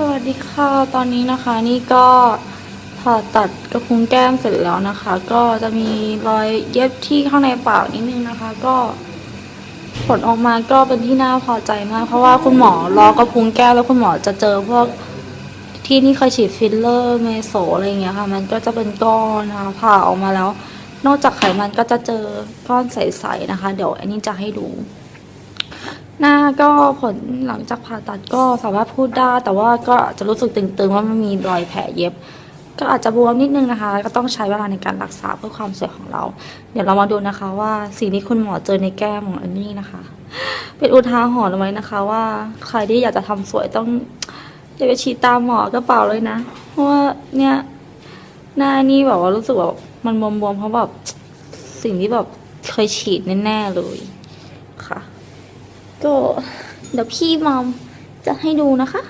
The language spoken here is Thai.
สวัสดีค่ะ ตอนนี้นะคะนี่ก็ผ่าตัดกระพุ้งแก้มเสร็จแล้วนะคะ ก็จะมีรอยเย็บที่ข้างในปากนิดนึงนะคะ ก็ผลออกมาก็เป็นที่น่าพอใจมาก เพราะว่าคุณหมอรอกระพุ้งแก้มแล้วคุณหมอจะเจอพวกที่นี่เคยฉีดฟิลเลอร์เมโซอะไรอย่างเงี้ยค่ะ มันก็จะเป็นก้อนนะคะผ่าออกมาแล้ว นอกจากไขมันก็จะเจอก้อนใสๆนะคะ เดี๋ยวอันนี้จะให้ดู หน้าก็ผลหลังจากผ่าตัดก็สามารถพูดได้ แต่ว่าก็จะรู้สึกตึงๆว่ามันมีรอยแผลเย็บ ก็อาจจะบวมนิดนึงนะคะ ก็ต้องใช้เวลาในการรักษาเพื่อความสวยของเรา เดี๋ยวเรามาดูนะคะว่าสิ่งที่คุณหมอเจอในแก้มของอันนี้นะคะ เป็นอุทาหรณ์ไว้นะคะว่าใครที่อยากจะทำสวยต้องอย่าไปฉีดตามหมอกระเป๋าเลยนะ เพราะว่าเนี่ยหน้านี่แบบว่ารู้สึกแบบมันบวมๆเพราะแบบสิ่งที่แบบเคยฉีดแน่ๆเลยค่ะ ก็เดี๋ยวพี่มอมจะให้ดูนะคะ